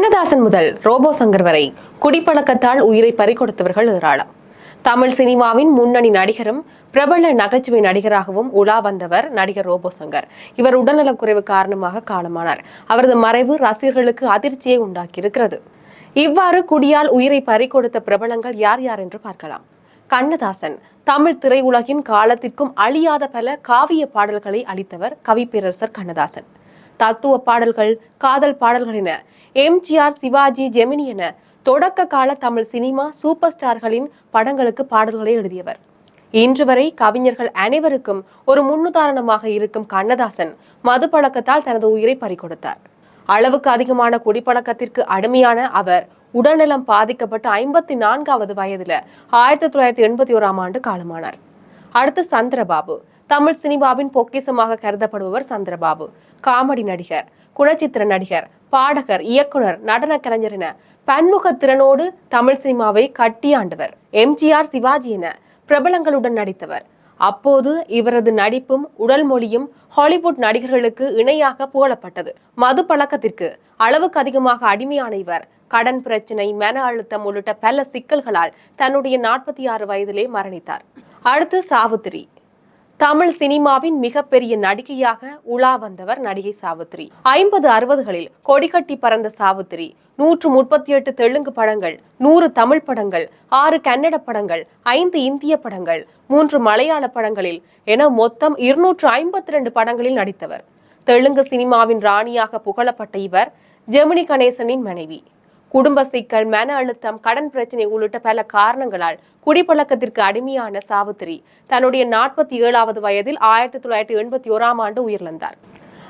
கண்ணதாசன் முதல் ரோபோ சங்கர் வரை குடிப்பழக்கத்தால் உயிரை பறிகொடுத்தவர்கள் ஏராளம். தமிழ் சினிமாவின் முன்னணி நடிகரும் பிரபல நகைச்சுவை நடிகராகவும் உலா வந்தவர் நடிகர் ரோபோ சங்கர் இவர் உடல்நலக்குறைவு காரணமாக காலமானார். அவரது மறைவு ரசிகர்களுக்கு அதிர்ச்சியை உண்டாக்கியிருக்கிறது. இவ்வாறு குடியால் உயிரை பறிகொடுத்த பிரபலங்கள் யார் யார் என்று பார்க்கலாம். கண்ணதாசன் தமிழ் திரையுலகின் காலத்திற்கும் அழியாத பல காவிய பாடல்களை அளித்தவர் கவிப்பேரரசர் கண்ணதாசன். தத்துவ பாடல்கள் காதல் பாடல்கள் என. எம்ஜிஆர் சிவாஜி ஜெமினி என தொடக்க கால தமிழ் சினிமா சூப்பர் ஸ்டார்களின் படங்களுக்கு பாடல்களை எழுதியவர். இன்று வரை கவிஞர்கள் அனைவருக்கும் ஒரு முன்னுதாரணமாக இருக்கும் கண்ணதாசன் மது பழக்கத்தால் தனது உயிரை பறிகொடுத்தார். அளவுக்கு அதிகமான குடிப்பழக்கத்திற்கு அடிமையான அவர் உடல்நலம் பாதிக்கப்பட்டு ஐம்பத்தி நான்காவது வயதுல ஆயிரத்தி தொள்ளாயிரத்தி எண்பத்தி ஓராம் ஆண்டு காலமானார். அடுத்து சந்திரபாபு. தமிழ் சினிமாவின் பொக்கிசமாக கருதப்படுபவர் சந்திரபாபு. காமெடி நடிகர் குணச்சித்திர நடிகர் பாடகர் இயக்குனர் நடன கலைஞர் என பன்முக திறனோடு தமிழ் சினிமாவை கட்டியாண்டவர் எம்ஜிஆர் சிவாஜி என பிரபலங்களுடன் நடித்தவர். அப்போது இவரது நடிப்பும் உடல் மொழியும் ஹாலிவுட் நடிகர்களுக்கு இணையாக புகழப்பட்டது. மது பழக்கத்திற்கு அளவுக்கு அதிகமாக அடிமையான இவர் கடன் பிரச்சனை மன அழுத்தம் உள்ளிட்ட பல சிக்கல்களால் தன்னுடைய நாற்பத்தி ஆறு வயதிலே மரணித்தார். அடுத்து சாவித்திரி. தமிழ் சினிமாவின் மிகப்பெரிய நடிகையாக உலா வந்தவர் நடிகை சாவித்ரி ஐம்பது அறுபதுகளில் கொடிகட்டி பறந்த சாவித்ரி நூற்று முப்பத்தி எட்டு தெலுங்கு படங்கள் நூறு தமிழ் படங்கள் ஆறு கன்னட படங்கள் ஐந்து இந்திய படங்கள் மூன்று மலையாள படங்களில் என மொத்தம் இருநூற்று ஐம்பத்தி ரெண்டு படங்களில் நடித்தவர். தெலுங்கு சினிமாவின் ராணியாக புகழப்பட்ட இவர் ஜெமினி கணேசனின் மனைவி. குடும்ப சிக்கல் மன அழுத்தம் கடன் பிரச்சனை உள்ளிட்ட பல காரணங்களால் குடிப்பழக்கத்திற்கு அடிமையான சாவித்திரி தன்னுடைய நாற்பத்தி ஏழாவது வயதில் ஆயிரத்தி தொள்ளாயிரத்தி எண்பத்தி ஓராம் ஆண்டு உயிரிழந்தார்.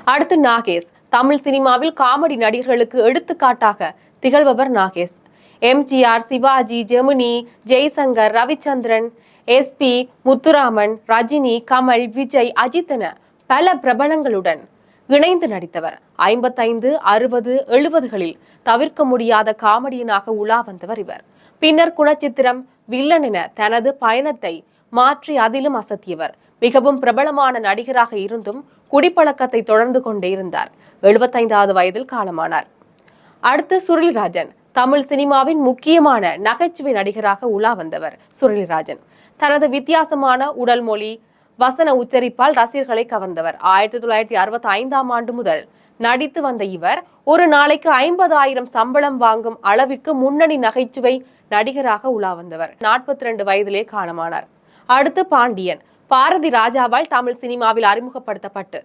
அடுத்து நாகேஷ். தமிழ் சினிமாவில் காமெடி நடிகர்களுக்கு எடுத்துக்காட்டாக திகழ்பவர் நாகேஷ். எம்ஜிஆர் சிவாஜி ஜெமினி ஜெய்சங்கர் ரவிச்சந்திரன் எஸ்பி முத்துராமன் ரஜினி கமல் விஜய் அஜித் என பல பிரபலங்களுடன் இணைந்து நடித்தவர். ஐம்பத்தைந்து அறுபது எழுபதுகளில் தவிர்க்க முடியாத காமெடியனாக உலா வந்தவர் இவர். பின்னர் குணச்சித்திரம் வில்லன் என தனது பயணத்தை மாற்றி அதிலும் அசத்தியவர். மிகவும் பிரபலமான நடிகராக இருந்தும் குடிப்பழக்கத்தை தொடர்ந்து கொண்டே இருந்தார். எழுபத்தைந்தாவது வயதில் காலமானார். அடுத்து சுருளிராஜன் தமிழ் சினிமாவின் முக்கியமான நகைச்சுவை நடிகராக உலா வந்தவர் சுருளிராஜன் தனது வித்தியாசமான உடல் மொழி வசன உச்சரிப்பால் ரசிகர்களை கவர்ந்தவர். ஆயிரத்தி தொள்ளாயிரத்தி அறுபத்தி ஐந்தாம் ஆண்டு முதல் நடித்து வந்த இவர் ஒரு நாளைக்கு ஐம்பதாயிரம் சம்பளம் வாங்கும் அளவிற்கு முன்னணி நகைச்சுவை நடிகராக உலா வந்தவர் நாற்பத்தி ரெண்டு வயதிலே காலமானார். அடுத்து பாண்டியன். பாரதி ராஜாவால் தமிழ் சினிமாவில் அறிமுகப்படுத்தப்பட்டு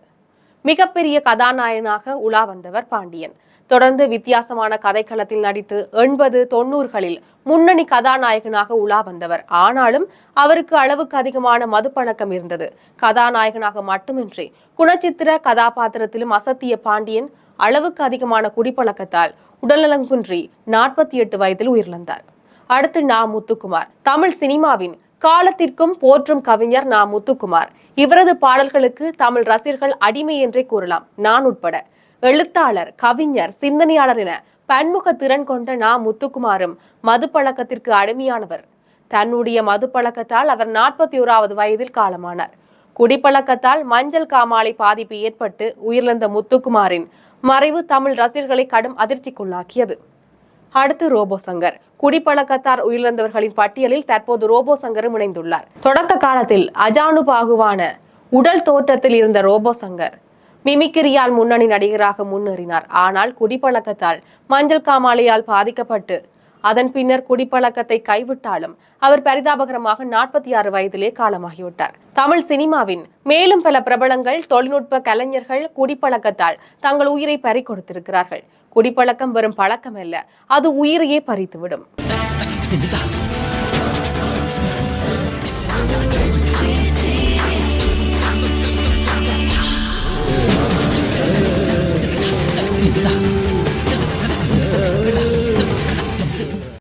மிகப்பெரிய கதாநாயகனாக உலா வந்தவர் பாண்டியன். தொடர்ந்து வித்தியாசமான கதைக்களத்தில் நடித்து எண்பது தொண்ணூறுகளில் முன்னணி கதாநாயகனாக உலா வந்தவர். ஆனாலும் அவருக்கு அளவுக்கு அதிகமான மதுப்பழக்கம் இருந்தது. கதாநாயகனாக மட்டுமின்றி குணச்சித்திர கதாபாத்திரத்திலும் அசத்திய பாண்டியன் அளவுக்கு அதிகமான குடிப்பழக்கத்தால் உடல்நலம் குன்றி நாற்பத்தி எட்டு வயதில் உயிரிழந்தார். அடுத்து நா. முத்துக்குமார். தமிழ் சினிமாவின் காலத்திற்கும் போற்றும் கவிஞர் நா. முத்துக்குமார். இவரது பாடல்களுக்கு தமிழ் ரசிகர்கள் அடிமை என்றே கூறலாம். நான் உட்பட எழுத்தாளர் கவிஞர் சிந்தனையாளர் என பன்முக திறன் கொண்ட நா. முத்துக்குமாரும் மது பழக்கத்திற்கு அடிமையானவர். தன்னுடைய மது பழக்கத்தால் அவர் நாற்பத்தி ஓராவது வயதில் காலமானார். குடிப்பழக்கத்தால் மஞ்சள் காமாலை பாதிப்பு ஏற்பட்டு உயிரிழந்த முத்துக்குமாரின் மறைவு தமிழ் ரசிகர்களை கடும் அதிர்ச்சிக்குள்ளாக்கியது. அடுத்து ரோபோ சங்கர். குடிப்பழக்கத்தார் உயிரிழந்தவர்களின் பட்டியலில் தற்போது ரோபோ சங்கரும் இணைந்துள்ளார். தொடக்க காலத்தில் அஜானுபாகுவான உடல் தோற்றத்தில் இருந்த ரோபோ சங்கர் மிமிக்கிரியால் முன்னணி நடிகராக முன்னேறினார். ஆனால் குடிப்பழக்கத்தால் மஞ்சள் காமாலையால் பாதிக்கப்பட்டு அதன் பின்னர் குடிப்பழக்கத்தை கைவிட்டாலும் அவர் பரிதாபகரமாக நாற்பத்தி ஆறு வயதிலே காலமாகிவிட்டார். தமிழ் சினிமாவின் மேலும் பல பிரபலங்கள் தொழில்நுட்ப கலைஞர்கள் குடிப்பழக்கத்தால் தங்கள் உயிரை பறி கொடுத்திருக்கிறார்கள் குடிப்பழக்கம் வெறும் பழக்கம் அல்ல அது உயிரையே பறித்துவிடும். Yeah.